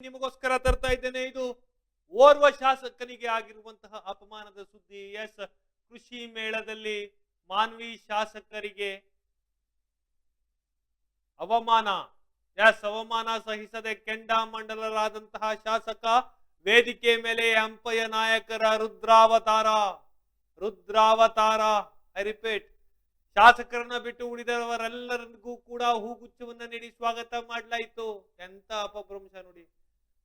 ನಿಮಗೋಸ್ಕರ ತರ್ತಾ ಇದ್ದೇನೆ. ಇದು ಓರ್ವ ಶಾಸಕನಿಗೆ ಆಗಿರುವಂತಹ ಅಪಮಾನದ ಸುದ್ದಿ. ಎಸ್. ಕೃಷಿ ಮೇಳದಲ್ಲಿ ಮಾನ್ವಿ ಶಾಸಕರಿಗೆ ಅವಮಾನ. ಎಸ್, ಅವಮಾನ ಸಹಿಸದೆ ಕೆಂಡಾಮಂಡಲರಾದಂತಹ ಶಾಸಕ, ವೇದಿಕೆ ಮೇಲೆ ಹಂಪಯ್ಯ ನಾಯಕರ ರುದ್ರಾವತಾರ. ರುದ್ರಾವತಾರ. I repeat. ಶಾಸಕರನ್ನ ಬಿಟ್ಟು ಉಳಿದವರೆಲ್ಲರಿಗೂ ಕೂಡ ಹೂಗುಚ್ಛವನ್ನ ನೀಡಿ ಸ್ವಾಗತ ಮಾಡಲಾಯಿತು. ಎಂತ ಅಪಭ್ರಂಶ ನೋಡಿ.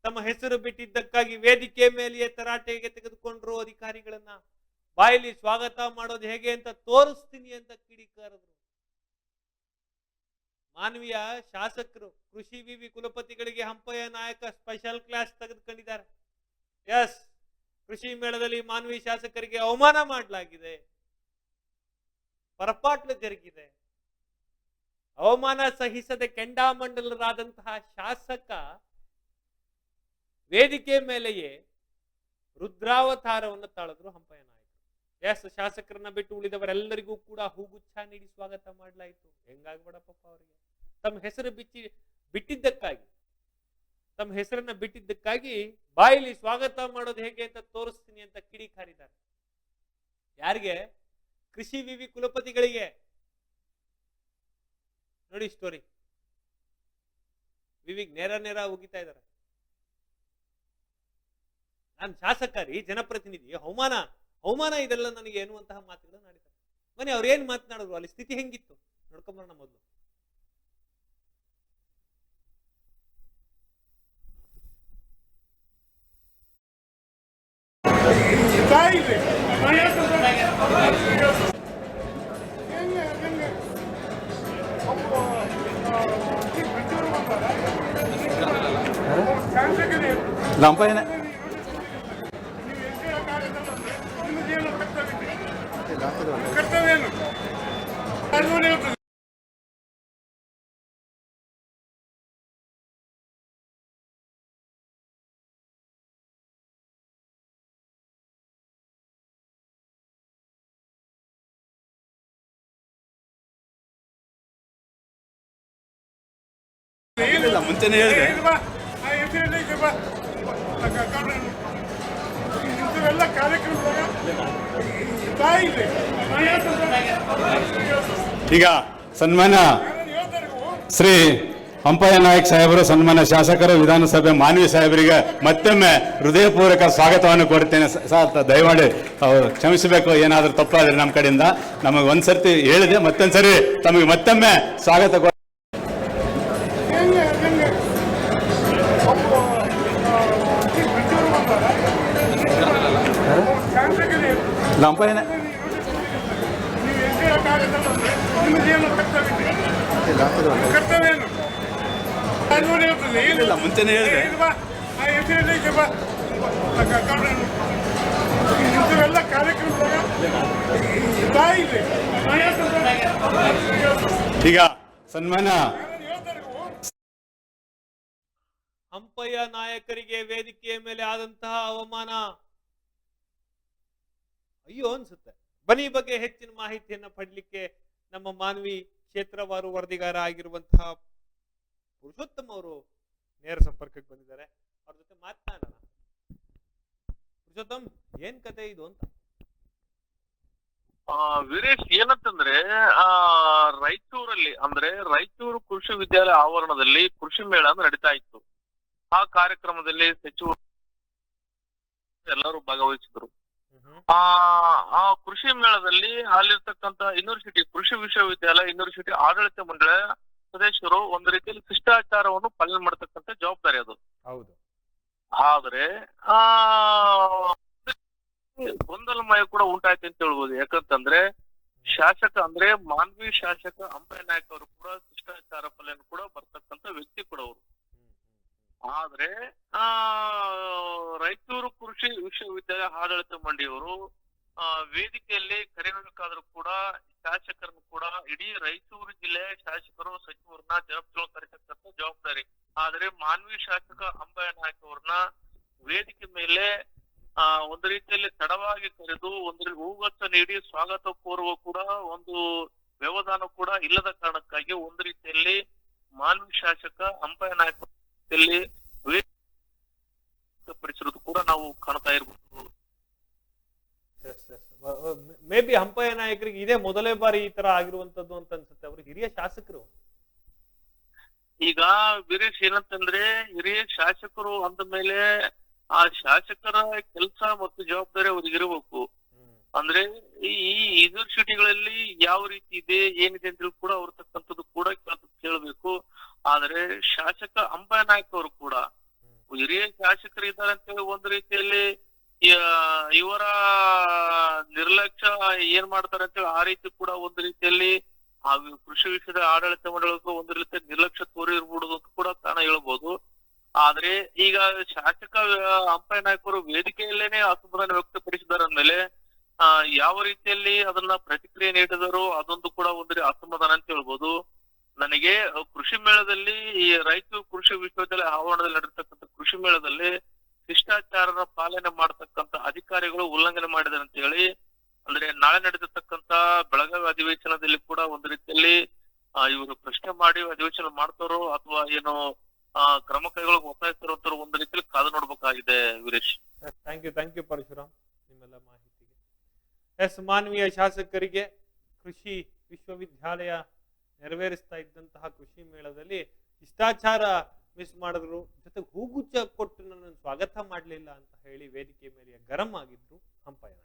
ತಮ್ಮ ಹೆಸರು ಬಿಟ್ಟಿದ್ದಕ್ಕಾಗಿ ವೇದಿಕೆ ಮೇಲೆಯೇ ತರಾಟೆಗೆ ತೆಗೆದುಕೊಂಡ್ರು ಅಧಿಕಾರಿಗಳನ್ನ. ಬಾಯಲ್ಲಿ ಸ್ವಾಗತ ಮಾಡೋದು ಹೇಗೆ ಅಂತ ತೋರಿಸ್ತೀನಿ ಅಂತ ಕಿಡಿಕಾರರು ಮಾನವೀಯ ಶಾಸಕರು, ಕೃಷಿ ವಿವಿ ಕುಲಪತಿಗಳಿಗೆ ಹಂಪಯ್ಯ ನಾಯಕ ಸ್ಪೆಷಲ್ ಕ್ಲಾಸ್ ತೆಗೆದುಕೊಂಡಿದ್ದಾರೆ. ಎಸ್ ಕೃಷಿ ಮೇಳದಲ್ಲಿ ಮಾನವೀಯ ಶಾಸಕರಿಗೆ ಅವಮಾನ ಮಾಡಲಾಗಿದೆ. ಪರಪಾಟ್ಲು ಜರುಗಿದೆ. ಅವಮಾನ ಸಹಿಸದೆ ಕೆಂಡಾಮಂಡಲರಾದಂತಹ ಶಾಸಕ ವೇದಿಕೆ ಮೇಲೆಯೇ ರುದ್ರಾವತಾರವನ್ನು ತಾಳಿದ್ರು ಹಂಪಯ್ಯ ನಾಯಕರು ಎಸ್, ಶಾಸಕರನ್ನ ಬಿಟ್ಟು ಉಳಿದವರೆಲ್ಲರಿಗೂ ಕೂಡ ಹೂಗುಚ್ಛ ನೀಡಿ ಸ್ವಾಗತ ಮಾಡಲಾಯಿತು. ಹೆಂಗಾಗ್ಬೇಡಪ್ಪ ಅವರಿಗೆ? ತಮ್ಮ ಹೆಸರು ಬಿಚ್ಚಿ, ಬಿಟ್ಟಿದ್ದಕ್ಕಾಗಿ, ತಮ್ಮ ಹೆಸರನ್ನ ಬಿಟ್ಟಿದ್ದಕ್ಕಾಗಿ ಬಾಯಿಲಿ ಸ್ವಾಗತ ಮಾಡೋದು ಹೇಗೆ ಅಂತ ತೋರಿಸ್ತೀನಿ ಅಂತ ಕಿಡಿ ಕಾರಿದ್ದಾರೆ. ಯಾರಿಗೆ? ಕೃಷಿ ವಿವಿ ಕುಲಪತಿಗಳಿಗೆ. ನೋಡಿ ಸ್ಟೋರಿ ವಿವಿಗ್ ನೇರ ನೇರ ಉಗಿತಾ ಇದ್ದಾರೆ. ನಾನು ಶಾಸಕ ರೀ ಜನಪ್ರತಿನಿಧಿ, ಅವಮಾನ ಅವಮಾನ ಇದೆಲ್ಲ ನನಗೆ ಎನ್ನುವಂತಹ ಮಾತುಗಳನ್ನು ಆಡಿದ್ದಾರೆ ಮನೆ ಅವ್ರು ಏನ್ ಮಾತನಾಡಿದ್ರು? ಅಲ್ಲಿ ಸ್ಥಿತಿ ಹೆಂಗಿತ್ತು? ನೋಡ್ಕೊಂಬರೋಣ ಮೊದಲು. ಲಂಪಯ್ಯನ ಮುಂಚೆನೇ ಹೇಳಿದೆ. ಕಾರ್ಯಕ್ರಮದಾಗ. ಈಗ ಇವು? ಶ್ರೀ ಹಂಪಯ್ಯ ನಾಯಕ್ ಸಾಹೇಬರು ಸನ್ಮಾನ ಶಾಸಕರು ವಿಧಾನಸಭೆ ಮಾನವಿ ಸಾಹೇಬರಿಗೆ ಮತ್ತೊಮ್ಮೆ ಹೃದಯಪೂರ್ವಕ ಸ್ವಾಗತವನ್ನು ಕೊಡ್ತೇನೆ ಸರ್ ದಯಮಾಡಿ ಅವ್ರು ಕ್ಷಮಿಸಬೇಕು ಏನಾದರೂ ತಪ್ಪಾದ್ರೆ ನಮ್ಮ ಕಡೆಯಿಂದ ನಮಗೆ ಒಂದ್ಸರ್ತಿ ಹೇಳಿದೆ ಮತ್ತೊಂದ್ಸರಿ ತಮಗೆ ಮತ್ತೊಮ್ಮೆ ಸ್ವಾಗತ ಏನು? ಇಲ್ಲ, ಮುಂಚೆನೇ ಹೇಳಿದೆ. ಇಂಥವೆಲ್ಲ ಕಾರ್ಯಕ್ರಮದಾಗ. ಈಗ ಸನ್ಮಾನ ಅಂಪಯ್ಯ ಹಂಪಯ್ಯ ನಾಯಕರಿಗೆ ವೇದಿಕೆಯ ಮೇಲೆ ಆದಂತಹ ಅವಮಾನ ಅಯ್ಯೋ ಅನ್ಸುತ್ತೆ. ಬನಿ ಬಗ್ಗೆ ಹೆಚ್ಚಿನ ಮಾಹಿತಿಯನ್ನ ಪಡ್ಲಿಕ್ಕೆ ನಮ್ಮ ಮಾನವಿ ಕ್ಷೇತ್ರವಾರು ವರದಿಗಾರ ಆಗಿರುವಂತಹ ಪುರುಷೋತ್ತಮ ಅವರು ನೇರ ಸಂಪರ್ಕಕ್ಕೆ ಬಂದಿದ್ದಾರೆ. ಅವ್ರ ಜೊತೆ ಮಾತನಾಡೋಣ. ಪುರುಷೋತ್ತಮ್, ಏನ್ ಕತೆ ಇದು ಅಂತ? ವೀರೇಶ್, ಏನಂತಂದ್ರೆ, ಆ, ರಾಯಚೂರಲ್ಲಿ, ಅಂದ್ರೆ ರಾಯಚೂರು ಕೃಷಿ ವಿದ್ಯಾಲಯ ಆವರಣದಲ್ಲಿ ಕೃಷಿ ಮೇಳ ನಡೀತಾ ಇತ್ತು. ಆ ಕಾರ್ಯಕ್ರಮದಲ್ಲಿ ಸಚಿವರು ಎಲ್ಲರೂ ಭಾಗವಹಿಸಿದ್ರು. ಆ ಆ ಕೃಷಿ ಮೇಳದಲ್ಲಿ ಅಲ್ಲಿರ್ತಕ್ಕಂತ ಯೂನಿವರ್ಸಿಟಿ ಕೃಷಿ ವಿಶ್ವವಿದ್ಯಾಲಯ ಯೂನಿವರ್ಸಿಟಿ ಆಡಳಿತ ಮಂಡಳ ಸದಸ್ಯರು ಒಂದು ರೀತಿಯಲ್ಲಿ ಶಿಷ್ಟಾಚಾರವನ್ನು ಪಾಲನೆ ಮಾಡತಕ್ಕಂತ ಜವಾಬ್ದಾರಿ ಅದು. ಹೌದು. ಆದ್ರೆ ಆ ಗೊಂದಲಮಯ ಕೂಡ ಉಂಟಾಯ್ತು ಅಂತ ಹೇಳ್ಬೋದು. ಯಾಕಂತಂದ್ರೆ ಶಾಸಕ ಅಂದ್ರೆ ಮಾನ್ವಿ ಶಾಸಕ ಅಂಬಯ್ಯ ನಾಯಕ್ ಅವರು ಕೂಡ ಶಿಷ್ಟಾಚಾರ ಪಾಲನೆ ಕೂಡ ಬರ್ತಕ್ಕಂತ ವ್ಯಕ್ತಿ ಕೂಡ ಅವರು. ಆದ್ರೆ, ಆ ರಾಯಚೂರು ಕೃಷಿ ವಿಶ್ವವಿದ್ಯಾಲಯ ಆಡಳಿತ ಮಂಡಿಯವರು ಆ, ವೇದಿಕೆಯಲ್ಲಿ ಕರೆಯಬೇಕಾದ್ರೂ ಕೂಡ, ಶಾಸಕರನ್ನು ಕೂಡ ಇಡೀ ರಾಯಚೂರು ಜಿಲ್ಲೆ ಶಾಸಕರು, ಸಚಿವರನ್ನ ಜನಪ್ರಿಯ ಕರೆತಕ್ಕಂತ ಜವಾಬ್ದಾರಿ. ಆದ್ರೆ ಮಾನ್ವಿ ಶಾಸಕ ಅಂಬಯ್ಯ ನಾಯಕ್ ಅವ್ರನ್ನ ವೇದಿಕೆ ಮೇಲೆ, ಆ, ಒಂದು ರೀತಿಯಲ್ಲಿ ತಡವಾಗಿ ಕರೆದು, ಒಂದು ಹೂಗುಚ್ಛ ನೀಡಿ ಸ್ವಾಗತ ಕೋರುವ ಕೂಡ ಒಂದು ವ್ಯವಧಾನ ಕೂಡ ಇಲ್ಲದ ಕಾರಣಕ್ಕಾಗಿ ಒಂದು ರೀತಿಯಲ್ಲಿ ಮಾನ್ವಿ ಶಾಸಕ ಅಂಬಯ್ಯ ನಾಯಕ್ ವೇದಿಕೆಯಲ್ಲಿ ನಾವು ಕಾಣ್ತಾ ಇರಬಹುದು ಮೇ ಬಿ ಹಂಪಯ್ಯ ನಾಯಕರಿಗೆ ಇದೇ ಮೊದಲೇ ಬಾರಿ ಈ ತರ ಆಗಿರುವಂತದ್ದು ಅಂತ ಅನ್ಸುತ್ತೆ. ಅವರು ಹಿರಿಯ ಶಾಸಕರು. ಈಗ ವೀರೇಶ್ ಏನಂತಂದ್ರೆ ಹಿರಿಯ ಶಾಸಕರು ಅಂದ ಮೇಲೆ ಆ ಶಾಸಕರ ಕೆಲಸ ಮತ್ತು ಜವಾಬ್ದಾರಿ ಅವ್ರಿಗೆ ಇರಬೇಕು. ಅಂದ್ರೆ ಈ ಯೂನಿವರ್ಸಿಟಿಗಳಲ್ಲಿ ಯಾವ ರೀತಿ ಇದೆ ಏನಿದೆ ಅಂತ ಕೂಡ ಅವ್ರ ತಕ್ಕಂಥದ್ದು ಕೂಡ ಕೇಳ್ಬೇಕು. ಆದ್ರೆ ಶಾಸಕ ಅಂಬಯ್ಯ ನಾಯ್ಕ ಅವರು ಕೂಡ ಹಿರಿಯ ಶಾಸಕರು ಇದ್ದಾರೆ ಅಂತ ಹೇಳಿ ಒಂದು ರೀತಿಯಲ್ಲಿ ಇವರ ನಿರ್ಲಕ್ಷ್ಯ ಏನ್ ಮಾಡ್ತಾರೆ ಅಂತ ಆ ರೀತಿ ಕೂಡ ಒಂದು ರೀತಿಯಲ್ಲಿ ಆ ಕೃಷಿ ವಿಷಯದ ಆಡಳಿತ ಮಂಡಳಿಗೂ ಒಂದು ರೀತಿ ನಿರ್ಲಕ್ಷ್ಯ ತೋರಿರ್ಬಿಡುದು ಅಂತ ಕೂಡ ಕಾರಣ ಹೇಳ್ಬೋದು. ಆದ್ರೆ ಈಗ ಶಾಸಕ ಅಂಪೈ ನಾಯಕರು ವೇದಿಕೆಯಲ್ಲೇನೆ ಅಸಮಾಧಾನ ವ್ಯಕ್ತಪಡಿಸಿದ್ದಾರೆ ಅಂದ್ಮೇಲೆ ಯಾವ ರೀತಿಯಲ್ಲಿ ಅದನ್ನ ಪ್ರತಿಕ್ರಿಯೆ ನೀಡಿದರು ಅದೊಂದು ಕೂಡ ಒಂದು ಅಸಮಾಧಾನ ಅಂತ ಹೇಳ್ಬೋದು. ಮೇಳದಲ್ಲಿ ಈ ರಾಯಚೂರು ಕೃಷಿ ವಿಶ್ವವಿದ್ಯಾಲಯ ಆವರಣದಲ್ಲಿ ನಡೆದಿರ್ತಕ್ಕಂಥ ಕೃಷಿ ಮೇಳದಲ್ಲಿ ಶಿಷ್ಟಾಚಾರದ ಪಾಲನೆ ಮಾಡತಕ್ಕಂತ ಅಧಿಕಾರಿಗಳು ಉಲ್ಲಂಘನೆ ಮಾಡಿದ್ದಾರೆ ಅಂತ ಹೇಳಿ, ಅಂದ್ರೆ ನಾಳೆ ನಡೆದಿರ್ತಕ್ಕಂತ ಬೆಳಗಾವಿ ಅಧಿವೇಶನದಲ್ಲಿ ಕೂಡ ಒಂದು ರೀತಿಯಲ್ಲಿ ಇವರು ಪ್ರಶ್ನೆ ಮಾಡಿ ಅಧಿವೇಶನ ಮಾಡ್ತಾರೋ ಅಥವಾ ಏನು ಕ್ರಮ ಕೈಗೊಳ್ಳಕ್ಕೆ ಒತ್ತಾಯಿಸ್ತಾರೋ ಒಂದು ರೀತಿಯಲ್ಲಿ ಕಾದು ನೋಡ್ಬೇಕಾಗಿದೆ Veeresh. Thank you thank you Parashuram, ನಿಮ್ಮೆಲ್ಲ ಮಾಹಿತಿಗೆ. ಎಸ್ ಮಾನವೀಯ ಶಾಸಕರಿಗೆ ಕೃಷಿ ವಿಶ್ವವಿದ್ಯಾಲಯ ನೆರವೇರಿಸ್ತಾ ಇದ್ದಂತಹ ಕೃಷಿ ಮೇಳದಲ್ಲಿ ಶಿಷ್ಟಾಚಾರ ಮಿಸ್ ಮಾಡಿದ್ರು, ಜೊತೆಗೆ ಹೂಗುಚ್ಚ ಕೊಟ್ಟು ನನ್ನನ್ನು ಸ್ವಾಗತ ಮಾಡಲಿಲ್ಲ ಅಂತ ಹೇಳಿ ವೇದಿಕೆ ಮೇಲೆ ಗರಂ ಆಗಿದ್ರು ಹಂಪಯ್ಯ